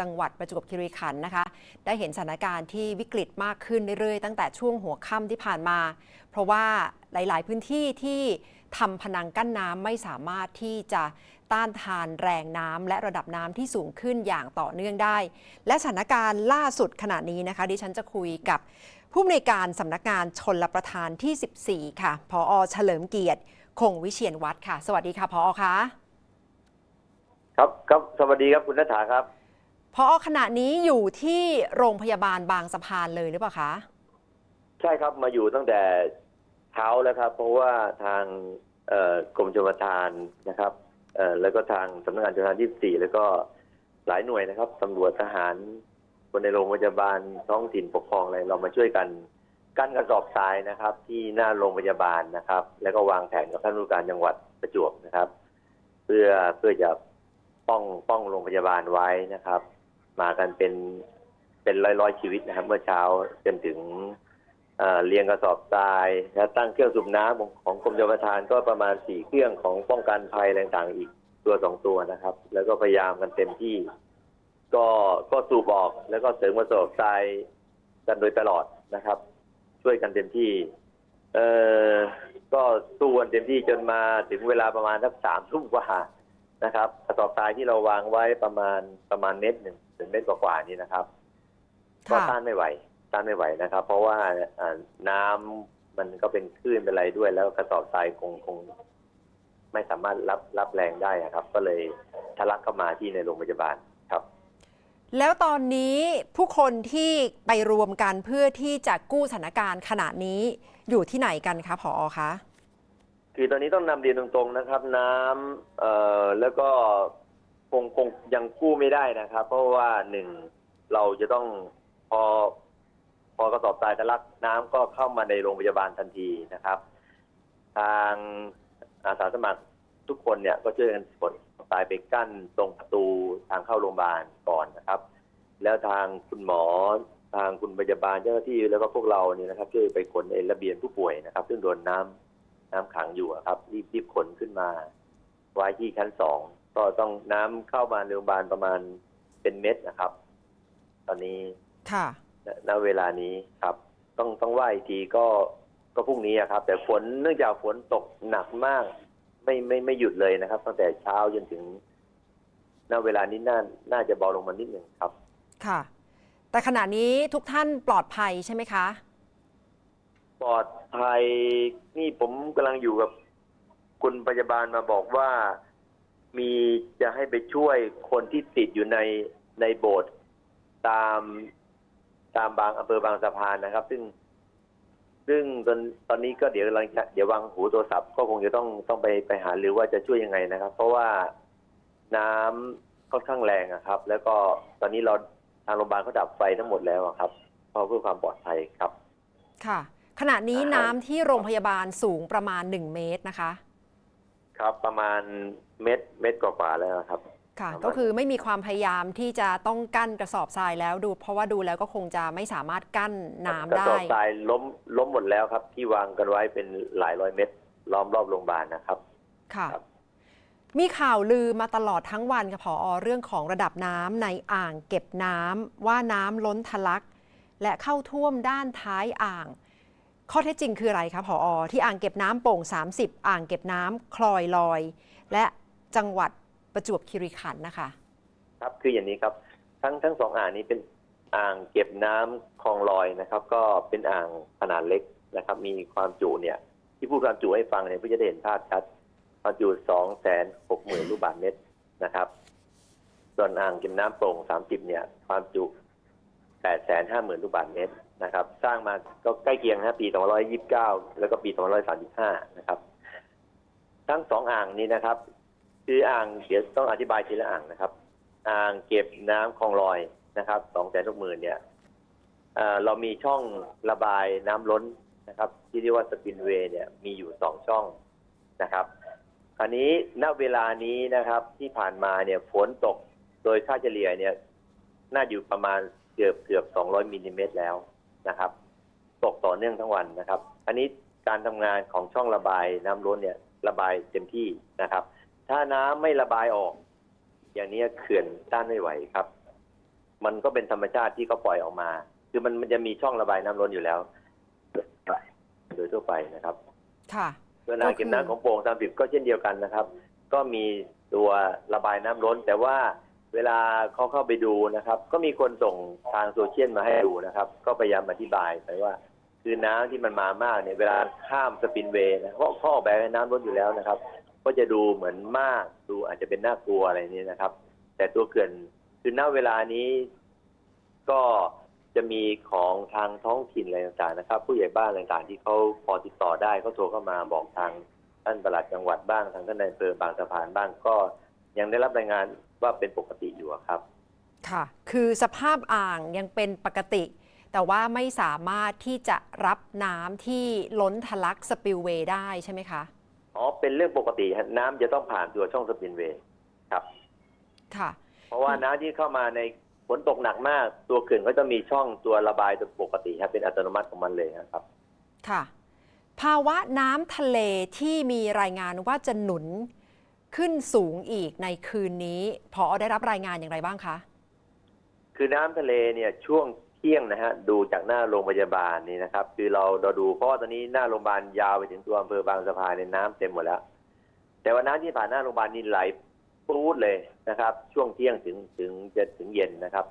จังหวัดประจวบคีรีขันธ์นะคะ ได้เห็นสถานการณ์ที่วิกฤตมากขึ้นเรื่อยๆ ตั้งแต่ช่วงหัวค่ำที่ผ่านมา เพราะว่าหลาย ๆ พื้นที่ที่ทำพนังกั้นน้ำไม่สามารถที่จะต้านทานแรงน้ำและระดับน้ำที่สูงขึ้นอย่างต่อเนื่องได้ และสถานการณ์ล่าสุดขณะนี้นะคะ ดิฉันจะคุยกับผู้อำนวยการสำนักงานชนรับประทานที่ 14 ค่ะ พอเฉลิมเกียรติ คงวิเชียนวัฒน์ค่ะ สวัสดีค่ะพอคะครับครับสวัสดีครับคุณนัฐาครับ อขณะนี้อยู่ที่โรงพยาบาลบางสะพานเลยหรือเปล่าคะ ใช่ครับมาอยู่ตั้งแต่เช้าแล้วครับ เพราะว่าทางกรมชลประทานนะครับแล้วก็ทางสำนักงานชลประทาน 24 แล้วก็หลายหน่วยนะครับตำรวจทหารคนในโรงพยาบาลท้องถิ่นปกครองอะไรเรามาช่วยกันกั้นกระสอบทรายนะครับ ที่หน้าโรงพยาบาลนะครับ แล้วก็วางแผนกับท่านผู้การจังหวัดประจวบนะครับ เพื่อเพื่อจะป้องป้องโรงพยาบาลไว้นะครับ มากันเป็นเป็นร้อยร้อยชีวิตนะครับ เมื่อเช้าจนถึงเรียงกระสอบทรายและตั้งเครื่องสูบน้ำของของกรมชลประทานก็ประมาณสี่เครื่องของป้องกันภัยต่างๆอีกตัวสองตัวนะครับ แล้วก็พยายามกันเต็มที่ ก็ก็สูบออกแล้วก็เสริมกระสอบทรายกันโดยตลอดนะครับ ช่วยกันเต็มที่ เอ่อก็สู้กันเต็มที่จนมาถึงเวลาประมาณสักสามทุ่มกว่า นะครับกระสอบทรายที่เราวางไว้ประมาณประมาณเมตรหนึ่งถึงเมตรกว่าๆนี้นะครับ ก็ค่ะต้านไม่ไหว ต้านไม่ไหวนะครับ เพราะว่าอ่าน้ำมันก็เป็นคลื่นเป็นอะไรด้วย แล้วกระสอบทรายคงคง ไม่สามารถรับรับแรงได้อะครับ ก็เลยทะลักเข้ามาที่ในโรงพยาบาลครับ แล้วตอนนี้ผู้คนที่ไปรวมกันเพื่อที่จะกู้สถานการณ์ขณะนี้อยู่ที่ไหนกันคะผอคะ คือตอนนี้ต้องนำเรียนตรงๆนะครับ น้ำเอ่อแล้วก็คงคงยังกู้ไม่ได้นะครับ เพราะว่าหนึ่งเราจะต้องพอพอกระสอบทรายทะลักน้ำก็เข้ามาในโรงพยาบาลทันทีนะครับ ทางอาสาสมัครทุกคนเนี่ยก็ช่วยกันขนทรายไปกั้นตรงประตูทางเข้าโรงพยาบาลก่อนนะครับ แล้วทางคุณหมอทางคุณพยาบาลเจ้าหน้าที่แล้วก็พวกเราเนี่ยนะครับช่วยไปขนในระเบียงผู้ป่วยนะครับ ซึ่งโดนน้ำ น้ำขังอยู่อะครับ รีบรีบขนขึ้นมา ไว้ที่ชั้นสองก็ต้องน้ำเข้ามาโรงพยาบาลประมาณเป็นเม็ดนะครับ ตอนนี้ค่ะณณเวลานี้ครับ ต้องต้องว่าอีกทีก็ก็พรุ่งนี้อะครับ แต่ฝนเนื่องจากฝนตกหนักมาก ไม่ไม่ไม่หยุดเลยนะครับ ตั้งแต่เช้าจนถึงณเวลานี้น่าน่าจะเบาลงมานิดหนึ่งครับ ค่ะ แต่ขณะนี้ทุกท่านปลอดภัยใช่ไหมคะ ปลอดภัยนี่ผมกำลังอยู่กับคุณพยาบาลมาบอกว่ามีจะให้ไปช่วยคนที่ติดอยู่ในในโบสถ์ตามตามบางอำเภอบางสะพานนะครับ ซึ่ง ซึ่งตอนตอนนี้ก็เดี๋ยวกำลังจะเดี๋ยววางหูโทรศัพท์ก็คงจะต้องต้องไปไปหาหรือว่าจะช่วยยังไงนะครับ เพราะว่าน้ำค่อนข้างแรงอะครับ แล้วก็ตอนนี้เราทางโรงพยาบาลเขาดับไฟทั้งหมดแล้วครับเพราะเพื่อความปลอดภัยครับ ค่ะ ขณะนี้อ่าน้ำที่โรงพยาบาลสูงประมาณ 1 เมตรนะคะ ครับประมาณเม็ดเม็ดกว่าๆแล้วครับ ค่ะประมาณก็คือไม่มีความพยายามที่จะต้องกั้นกระสอบทรายแล้วดู เพราะว่าดูแล้วก็คงจะไม่สามารถกั้นน้ำกระได้ สอบทรายล้มล้มหมดแล้วครับ ที่วางกันไว้เป็นหลายร้อยเม็ดล้อมรอบโรงพยาบาลนะครับ ค่ะ ครับ มีข่าวลือมาตลอดทั้งวันค่ะผอเรื่องของระดับน้ำในอ่างเก็บน้ำว่าน้ำล้นทะลัก และเข้าท่วมด้านท้ายอ่าง ข้อเท็จจริงคืออะไรคะผออที่อ่างเก็บน้ำโป่ง 30 อ่างเก็บน้ำคลอยลอย และจังหวัดประจวบคีรีขันธ์นะคะ ครับคืออย่างนี้ครับ ทั้งทั้งสองอ่างนี้เป็นอ่างเก็บน้ำคลองลอยนะครับ ก็เป็นอ่างขนาดเล็กนะครับ มีความจุเนี่ย ที่พูดความจุให้ฟังเนี่ยเพื่อจะได้เห็นภาพชัดความจุสองแสนหกหมื่นลูกบาศก์เมตรนะครับ ส่วนอ่างเก็บน้ำโป่งสามสิบเนี่ย ความจุแปดแสนห้าหมื่นลูกบาศก์เมตร นะครับ สร้างมาก็ใกล้เคียงนะปีสองร้อยยี่สิบเก้าแล้วก็ปีสองร้อยสามสิบห้านะครับ ทั้งสองอ่างนี้นะครับ คืออ่างเดี๋ยวต้องอธิบายทีละอ่างนะครับ อ่างเก็บน้ำคลองลอยนะครับสองแสนหกหมื่นเนี่ยเอ่อเรามีช่องระบายน้ำล้นนะครับ ที่เรียกว่าสปินเวย์เนี่ยมีอยู่สองช่องนะครับคราวนี้ณเวลานี้นะครับที่ผ่านมาเนี่ยฝนตกโดยค่าเฉลี่ยเนี่ยน่าอยู่ประมาณเกือบเกือบสองร้อยมิลลิเมตรแล้ว นะครับ ตกต่อเนื่องทั้งวันนะครับ อันนี้การทำงานของช่องระบายน้ำล้นเนี่ยระบายเต็มที่นะครับ ถ้าน้ำไม่ระบายออก อย่างนี้เขื่อนต้านไม่ไหวครับ มันก็เป็นธรรมชาติที่เขาปล่อยออกมา คือมันมันจะมีช่องระบายน้ำล้นอยู่แล้ว โดยทั่วไปนะครับ ค่ะส่วนอ่างเก็บน้ำของโป่งตามปิบก็เช่นเดียวกันนะครับ ก็มีตัวระบายน้ำล้น แต่ว่า เวลาเขาเข้าไปดูนะครับ ก็มีคนส่งทางโซเชียลมาให้ดูนะครับ ก็พยายามอธิบายไปว่า คือน้ำที่มันมามากเนี่ยเวลาข้ามสปินเวย์นะเพราะเขาออกแบบให้น้ำล้นอยู่แล้วนะครับ ก็จะดูเหมือนมากดูอาจจะเป็นน่ากลัวอะไรนี้นะครับ แต่ตัวเขื่อนคือณเวลานี้ก็จะมีของทางท้องถิ่นอะไรต่างๆนะครับ ผู้ใหญ่บ้านอะไรต่างๆที่เขาพอติดต่อได้เขาโทรเข้ามาบอกทางท่านประหลัดจังหวัดบ้างทางท่านนายอำเภอบางสะพานบ้างก็ยังได้รับรายงาน ว่าเป็นปกติอยู่อะครับ ค่ะ คือสภาพอ่างยังเป็นปกติ แต่ว่าไม่สามารถที่จะรับน้ำที่ล้นทะลักสปิลเวย์ได้ใช่ไหมคะ อ๋อ เป็นเรื่องปกติฮะน้ำจะต้องผ่านตัวช่องสปินเวย์ครับ ค่ะ เพราะว่าน้ำที่เข้ามาในฝนตกหนักมาก ตัวเขื่อนก็จะมีช่องตัวระบายตัวปกติครับเป็นอัตโนมัติของมันเลยนะครับ ค่ะ ภาวะน้ำทะเลที่มีรายงานว่าจะหนุน ขึ้นสูงอีกในคืนนี้ พอได้รับรายงานอย่างไรบ้างคะ คือน้ำทะเลเนี่ยช่วงเที่ยงนะฮะดูจากหน้าโรงพยาบาลนี่นะครับ คือเราเราดูเพราะว่าตอนนี้หน้าโรงพยาบาลยาวไปถึงตัวอำเภอบางสะพานในยน้ำเต็มหมดแล้ว แต่ว่าน้ำที่ผ่านหน้าโรงพยาบาลนี่ไหลปูดเลยนะครับ ช่วงเที่ยงถึงถึงจะถึงเย็นนะครับ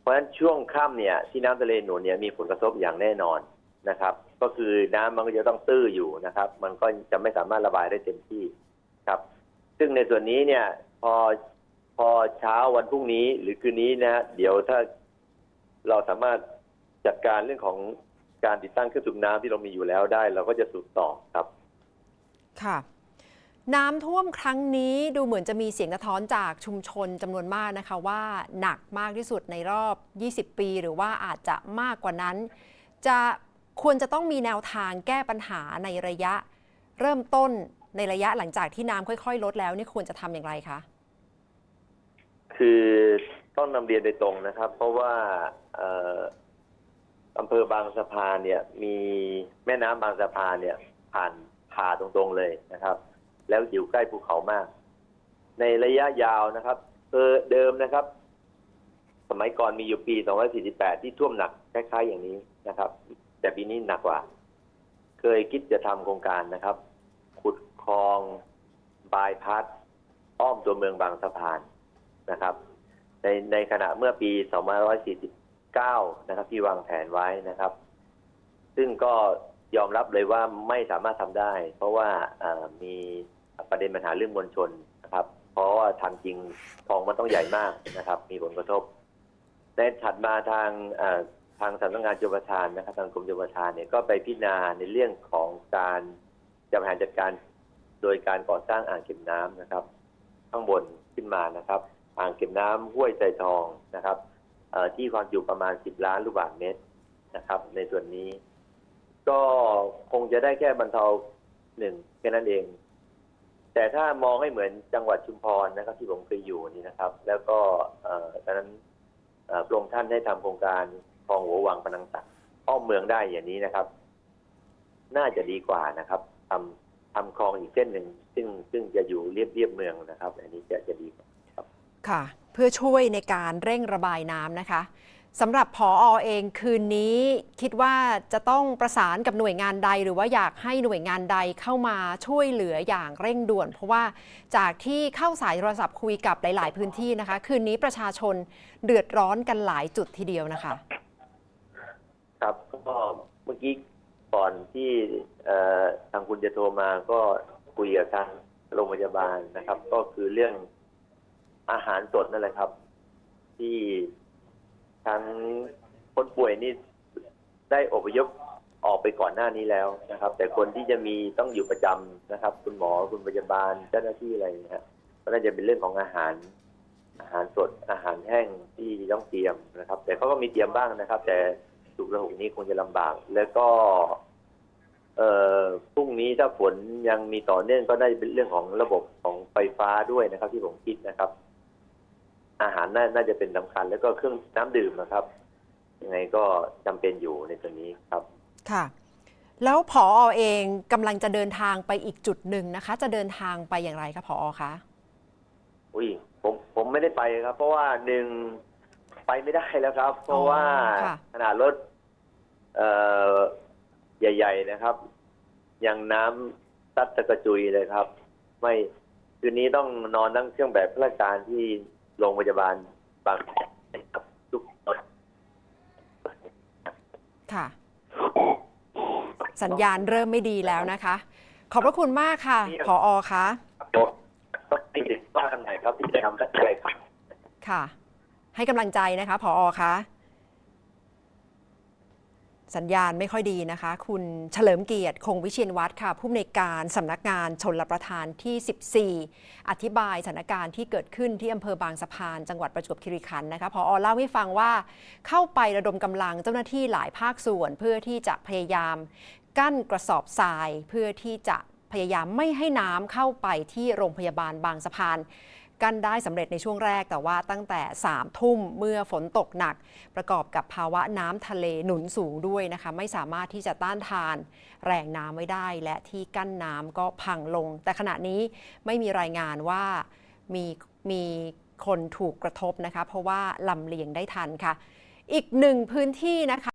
เพราะฉะนั้นช่วงค่ำเนี่ยที่น้ำทะเลหนุนเนี่ยมีผลกระทบอย่างแน่นอนนะครับ ก็คือน้ำมันก็จะต้องตื้ออยู่นะครับ มันก็จะไม่สามารถระบายได้เต็มที่ครับ ซึ่งในส่วนนี้เนี่ย พอพอเช้าวันพรุ่งนี้หรือคืนนี้นะฮะเดี๋ยวถ้าเราสามารถจัดการเรื่องของการติดตั้งเครื่องสูบน้ำที่เรามีอยู่แล้วได้ เราก็จะสูบต่อครับ ค่ะ น้ำท่วมครั้งนี้ดูเหมือนจะมีเสียงสะท้อนจากชุมชนจำนวนมากนะคะ ว่าหนักมากที่สุดในรอบ 20 ปี หรือว่าอาจจะมากกว่านั้น จะควรจะต้องมีแนวทางแก้ปัญหาในระยะ เริ่มต้น ในระยะหลังจากที่น้ำค่อย ๆ ลดแล้วนี่ควรจะทำอย่างไรคะคือต้องนำเรียนโดยตรงนะครับ เพราะว่าเอ่ออำเภอบางสะพานเนี่ย มีแม่น้ำบางสะพานเนี่ย ผ่านผ่าตรงๆเลยนะครับ แล้วอยู่ใกล้ภูเขามาก ในระยะยาวนะครับเออเดิมนะครับ สมัยก่อนมีอยู่ปี 248 ที่ท่วมหนักคล้ายๆอย่างนี้นะครับ แต่ปีนี้หนักกว่า เคยคิดจะทำโครงการนะครับ คลองบายพัดอ้อมตัวเมืองบางสะพานนะครับ ในในขณะเมื่อปี 2549 นะครับ ที่วางแผนไว้นะครับ ซึ่งก็ยอมรับเลยว่าไม่สามารถทำได้ เพราะว่ามีประเด็นปัญหาเรื่องมวลชนนะครับ เพราะว่าทำจริงคลองมันต้องใหญ่มากนะครับ มีผลกระทบในถัดมาทางทางสำนักงานชลประทานนะครับ ทางกรมชลประทานเนี่ยก็ไปพิจารณาในเรื่องของการจะบริหารจัดการ โดยการก่อสร้างอ่างเก็บน้ำนะครับ ข้างบนขึ้นมานะครับ อ่างเก็บน้ำห้วยใจทองนะครับเอ่อที่ความจุประมาณ 10 ล้านลูกบาศก์เมตรนะครับ ในส่วนนี้ ก็คงจะได้แค่บรรเทาหนึ่งแค่นั้นเอง แต่ถ้ามองให้เหมือนจังหวัดชุมพรนะครับ ที่ผมเคยอยู่นี่นะครับ แล้วก็เอ่อตอนนั้นเอ่อพระองค์ท่านได้ทำโครงการคลองหัววังพนังตักอ้อมเมืองได้อย่างนี้นะครับ น่าจะดีกว่านะครับทำ ทำคลองอีกเส้นหนึ่งซึ่งซึ่งจะอยู่เรียบเรียบๆเมืองนะครับ อันนี้จะจะดีกว่าค่ะ เพื่อช่วยในการเร่งระบายน้ำนะคะสำหรับพออเองคืนนี้คิดว่าจะต้องประสานกับหน่วยงานใด หรือว่าอยากให้หน่วยงานใดเข้ามาช่วยเหลืออย่างเร่งด่วน เพราะว่าจากที่เข้าสายโทรศัพท์คุยกับหลาย ๆ พื้นที่นะคะ คืนนี้ประชาชนเดือดร้อนกันหลายจุดทีเดียวนะคะ ครับก็เมื่อกี้ ก่อนที่ทางคุณจะโทรมาก็คุยกับทางโรงพยาบาลนะครับ ก็คือเรื่องอาหารสดนั่นแหละครับ ที่ทางคนป่วยนี่ได้อพยพออกไปก่อนหน้านี้แล้วนะครับ แต่คนที่จะมีต้องอยู่ประจำนะครับ คุณหมอคุณพยาบาลเจ้าหน้าที่อะไรนะฮะก็น่าจะเป็นเรื่องของอาหาร อาหารสดอาหารแห้งที่ต้องเตรียมนะครับ แต่เขาก็มีเตรียมบ้างนะครับ แต่ สุกระหุกนี้คงจะลำบาก แล้วก็ เอ่อพรุ่งนี้ถ้าฝนยังมีต่อเนื่องก็น่าจะเป็นเรื่องของระบบของไฟฟ้าด้วยนะครับ ที่ผมคิดนะครับ อาหารน่าน่าจะเป็นสำคัญ แล้วก็เครื่องน้ำดื่มนะครับ ยังไงก็จำเป็นอยู่ในตัวนี้ครับค่ะแล้วพอเองกำลังจะเดินทางไปอีกจุดหนึ่งนะคะ จะเดินทางไปอย่างไรคะพอคะอุ้ยผมผมไม่ได้ไปครับ เพราะว่าหนึ่งไปไม่ได้แล้วครับ เพราะว่าค่ะขนาดรถเอ่อ ใหญ่ๆนะครับยังน้ำซัดตะกระจุยเลยครับ ไม่คืนนี้ต้องนอนนั่งเครื่องแบบราชการที่โรงพยาบาลบางแสนครับทุกคนค่ะ สัญญาณเริ่มไม่ดีแล้วนะคะ ขอบพระคุณมากค่ะผออคะต้องติดบ้านกันไหนครับที่ได้ทำได้เลยครับ ค่ะ ให้กำลังใจนะคะผออคะ สัญญาณไม่ค่อยดีนะคะ คุณเฉลิมเกียรติคงวิเชียนวัฒน์ค่ะ ผู้อำนวยการสำนักงานชนรประทานที่ 14 อธิบายสถานการณ์ที่เกิดขึ้นที่อำเภอบางสะพาน จังหวัดประจวบคีรีขันธ์นะคะพอเล่าให้ฟังว่าเข้าไประดมกำลังเจ้าหน้าที่หลายภาคส่วน เพื่อที่จะพยายาม กั้นกระสอบทรายเพื่อที่จะพยายามไม่ให้น้ำเข้าไปที่โรงพยาบาลบางสะพาน กั้นได้สำเร็จในช่วงแรกแต่ว่าตั้งแต่ 3 ทุ่มเมื่อฝนตกหนัก ประกอบกับภาวะน้ำทะเลหนุนสูงด้วยนะคะ ไม่สามารถที่จะต้านทานแรงน้ำไว้ได้ และที่กั้นน้ำก็พังลง แต่ขณะนี้ไม่มีรายงานว่ามีมีคนถูกกระทบนะคะ เพราะว่าลำเลียงได้ทันค่ะ อีกหนึ่งพื้นที่นะคะ